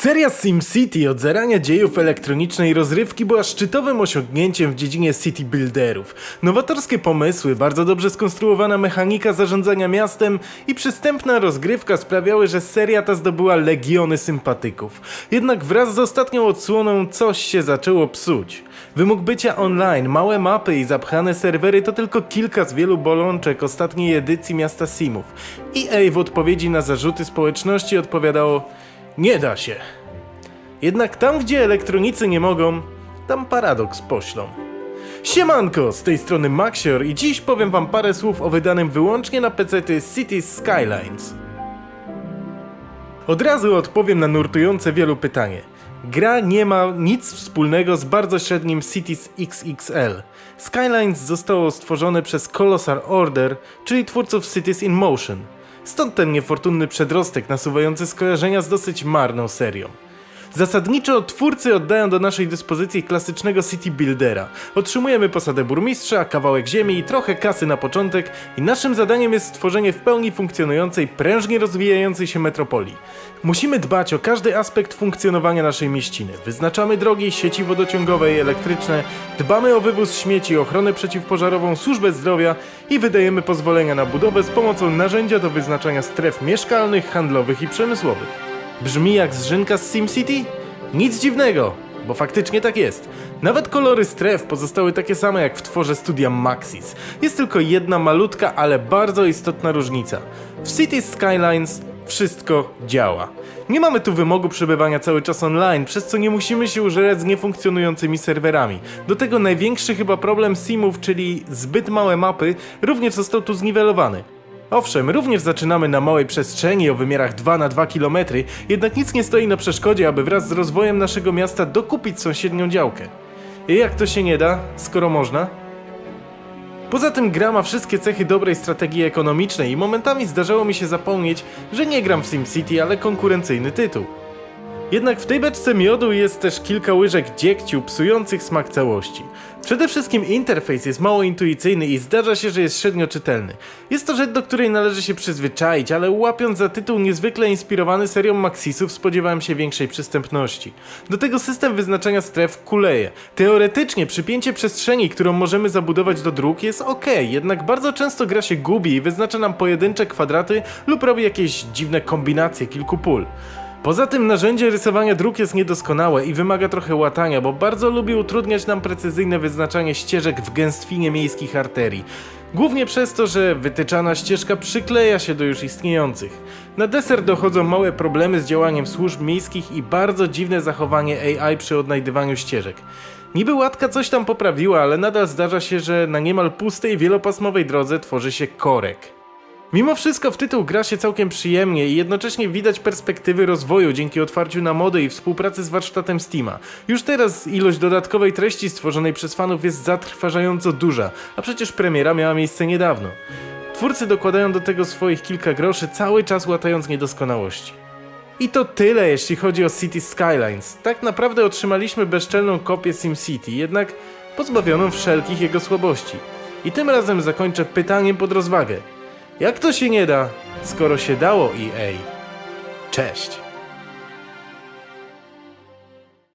Seria SimCity od zarania dziejów elektronicznej rozrywki była szczytowym osiągnięciem w dziedzinie city builderów. Nowatorskie pomysły, bardzo dobrze skonstruowana mechanika zarządzania miastem i przystępna rozgrywka sprawiały, że seria ta zdobyła legiony sympatyków. Jednak wraz z ostatnią odsłoną coś się zaczęło psuć. Wymóg bycia online, małe mapy i zapchane serwery to tylko kilka z wielu bolączek ostatniej edycji Miasta Simów. EA w odpowiedzi na zarzuty społeczności odpowiadało nie da się. Jednak tam, gdzie elektronicy nie mogą, tam paradoks poślą. Siemanko, z tej strony Maxior i dziś powiem wam parę słów o wydanym wyłącznie na PC Cities Skylines. Od razu odpowiem na nurtujące wielu pytanie. Gra nie ma nic wspólnego z bardzo średnim Cities XXL. Skylines zostało stworzone przez Colossal Order, czyli twórców Cities in Motion. Stąd ten niefortunny przedrostek nasuwający skojarzenia z dosyć marną serią. Zasadniczo twórcy oddają do naszej dyspozycji klasycznego city buildera. Otrzymujemy posadę burmistrza, kawałek ziemi i trochę kasy na początek i naszym zadaniem jest stworzenie w pełni funkcjonującej, prężnie rozwijającej się metropolii. Musimy dbać o każdy aspekt funkcjonowania naszej mieściny. Wyznaczamy drogi, sieci wodociągowe i elektryczne, dbamy o wywóz śmieci, ochronę przeciwpożarową, służbę zdrowia i wydajemy pozwolenia na budowę z pomocą narzędzia do wyznaczania stref mieszkalnych, handlowych i przemysłowych. Brzmi jak zrzynka z SimCity? Nic dziwnego, bo faktycznie tak jest. Nawet kolory stref pozostały takie same jak w tworze studia Maxis. Jest tylko jedna malutka, ale bardzo istotna różnica. W Cities Skylines wszystko działa. Nie mamy tu wymogu przebywania cały czas online, przez co nie musimy się użerać z niefunkcjonującymi serwerami. Do tego największy chyba problem simów, czyli zbyt małe mapy, również został tu zniwelowany. Owszem, również zaczynamy na małej przestrzeni o wymiarach 2 na 2 km, jednak nic nie stoi na przeszkodzie, aby wraz z rozwojem naszego miasta dokupić sąsiednią działkę. I jak to się nie da, skoro można? Poza tym gra ma wszystkie cechy dobrej strategii ekonomicznej i momentami zdarzało mi się zapomnieć, że nie gram w SimCity, ale konkurencyjny tytuł. Jednak w tej beczce miodu jest też kilka łyżek dziegciu psujących smak całości. Przede wszystkim interfejs jest mało intuicyjny i zdarza się, że jest średnio czytelny. Jest to rzecz, do której należy się przyzwyczaić, ale łapiąc za tytuł niezwykle inspirowany serią Maxisów spodziewałem się większej przystępności. Do tego system wyznaczania stref kuleje. Teoretycznie przypięcie przestrzeni, którą możemy zabudować do dróg jest ok, jednak bardzo często gra się gubi i wyznacza nam pojedyncze kwadraty lub robi jakieś dziwne kombinacje kilku pól. Poza tym narzędzie rysowania dróg jest niedoskonałe i wymaga trochę łatania, bo bardzo lubi utrudniać nam precyzyjne wyznaczanie ścieżek w gęstwinie miejskich arterii. Głównie przez to, że wytyczana ścieżka przykleja się do już istniejących. Na deser dochodzą małe problemy z działaniem służb miejskich i bardzo dziwne zachowanie AI przy odnajdywaniu ścieżek. Niby łatka coś tam poprawiła, ale nadal zdarza się, że na niemal pustej wielopasmowej drodze tworzy się korek. Mimo wszystko w tytuł gra się całkiem przyjemnie i jednocześnie widać perspektywy rozwoju dzięki otwarciu na mody i współpracy z warsztatem Steama. Już teraz ilość dodatkowej treści stworzonej przez fanów jest zatrważająco duża, a przecież premiera miała miejsce niedawno. Twórcy dokładają do tego swoich kilka groszy, cały czas łatając niedoskonałości. I to tyle, jeśli chodzi o City Skylines. Tak naprawdę otrzymaliśmy bezczelną kopię SimCity, jednak pozbawioną wszelkich jego słabości. I tym razem zakończę pytaniem pod rozwagę. Jak to się nie da, skoro się dało EA? Cześć!